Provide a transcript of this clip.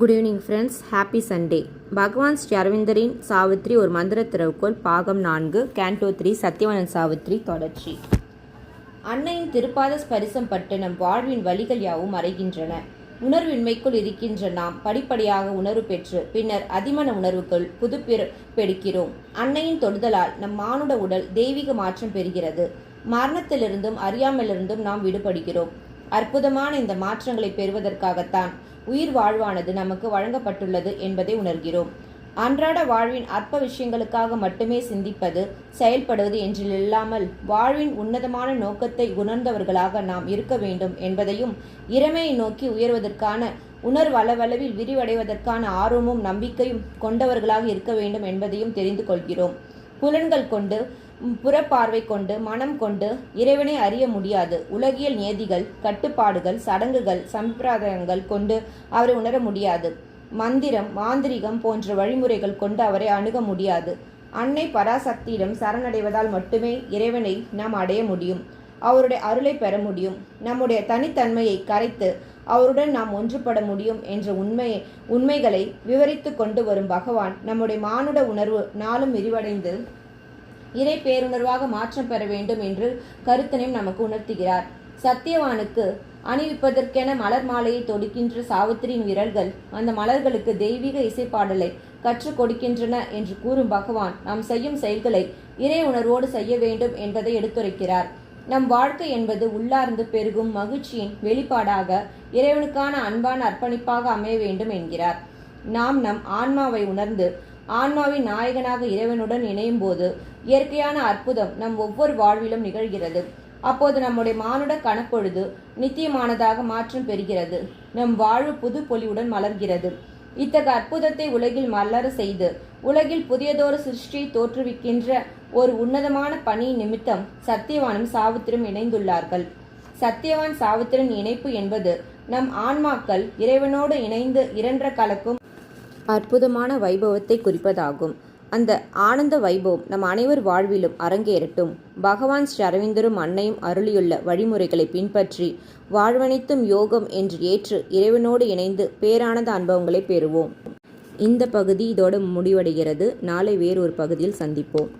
Good evening friends. Happy Sunday. Bhagavan Sri அரவிந்தரின் Savitri ஒரு மந்திர திறவுகோள் பாகம் நான்கு கேண்டோ த்ரீ சத்யவனன் சாவித்ரி தொடர்ச்சி. அன்னையின் திருப்பாத ஸ்பரிசம் பட்டு நம் வாழ்வின் வழிகள் யாவும் மறைகின்றன உணர்வின்மைக்குள் இருக்கின்ற நாம் படிப்படியாக உணர்வு பெற்று பின்னர் அதிமன உணர்வுக்குள் புதுப்பிற பெடுக்கிறோம். அன்னையின் தொடுதலால் நம் மானுட உடல் தெய்வீக மாற்றம் பெறுகிறது. மரணத்திலிருந்தும் அறியாமலிருந்தும் நாம் விடுபடுகிறோம். அற்புதமான இந்த மாற்றங்களை பெறுவதற்காகத்தான் உயிர் வாழ்வானது நமக்கு வழங்கப்பட்டுள்ளது என்பதை உணர்கிறோம். அன்றாட வாழ்வின் அற்ப விஷயங்களுக்காக மட்டுமே சிந்திப்பது செயல்படுவது என்றில்லாமல் வாழ்வின் உன்னதமான நோக்கத்தை உணர்ந்தவர்களாக நாம் இருக்க வேண்டும் என்பதையும் இறமையை நோக்கி உயர்வதற்கான உணர்வளவளவில் விரிவடைவதற்கான ஆர்வமும் நம்பிக்கையும் கொண்டவர்களாக இருக்க வேண்டும் என்பதையும் தெரிந்து கொள்கிறோம். புலன்கள் கொண்டு புறப்பார்வை கொண்டு மனம் கொண்டு இறைவனை அறிய முடியாது. உலகியல் நியதிகள் கட்டுப்பாடுகள் சடங்குகள் சம்பிரதாயங்கள் கொண்டு அவரை உணர முடியாது. மந்திரம் மாந்திரிகம் போன்ற வழிமுறைகள் கொண்டு அவரை அணுக முடியாது. அன்னை பராசக்தியிடம் சரணடைவதால் மட்டுமே இறைவனை நாம் அடைய முடியும். அவருடைய அருளை பெற முடியும். நம்முடைய தனித்தன்மையை கரைத்து அவருடன் நாம் ஒன்றுபட முடியும் என்ற உண்மையை உண்மைகளை விவரித்து கொண்டு வரும் பகவான் நம்முடைய மானுட உணர்வு நாளும் விரிவடைந்து இறை பேருணர்வாக மாற்றம் பெற வேண்டும் என்று கருத்தனையும் நமக்கு உணர்த்துகிறார். சத்தியவானுக்கு அணிவிப்பதற்கென மலர் மாலையை தொடுக்கின்ற சாவித்திரியின் விரல்கள் அந்த மலர்களுக்கு தெய்வீக இசைப்பாடலை கற்றுக் கொடுக்கின்றன என்று கூறும் பகவான் நாம் செய்யும் செயல்களை இறை உணர்வோடு செய்ய வேண்டும் என்பதை எடுத்துரைக்கிறார். நம் வாழ்க்கை என்பது உள்ளார்ந்து பெருகும் மகிழ்ச்சியின் வெளிப்பாடாக இறைவனுக்கான அன்பான அர்ப்பணிப்பாக அமைய வேண்டும் என்கிறார். நாம் நம் ஆன்மாவை உணர்ந்து ஆன்மாவின் நாயகனாக இறைவனுடன் இணையும் போது இயற்கையான அற்புதம் நம் ஒவ்வொரு வாழ்விலும் நிகழ்கிறது. அப்போது நம்முடைய மானுட கணப்பொழுது நித்தியமானதாக மாற்றம் பெறுகிறது. நம் வாழ்வு புது பொலிவுடன் மலர்கிறது. இத்தகைய அற்புதத்தை உலகில் மலர செய்து உலகில் புதியதொரு சிருஷ்டியை தோற்றுவிக்கின்ற ஒரு உன்னதமான பணி நிமித்தம் சத்தியவானும் சாவித்திரம் இணைந்துள்ளார்கள். சத்தியவான் சாவித்திரன் இணைப்பு என்பது நம் ஆன்மாக்கள் இறைவனோடு இணைந்து இரண்ட கலக்கும் அற்புதமான வைபவத்தை குறிப்பதாகும். அந்த ஆனந்த வைபவம் நம் அனைவர் வாழ்விலும் அரங்கேறட்டும். பகவான் ஸ்ரீ அரவிந்தரும் அன்னையும் அருளியுள்ள வழிமுறைகளை பின்பற்றி வாழ்வனைத்தும் யோகம் என்று ஏற்று இறைவனோடு இணைந்து பேரானந்த அனுபவங்களை பெறுவோம். இந்த பகுதி இதோடு முடிவடைகிறது. நாளை வேறொரு பகுதியில் சந்திப்போம்.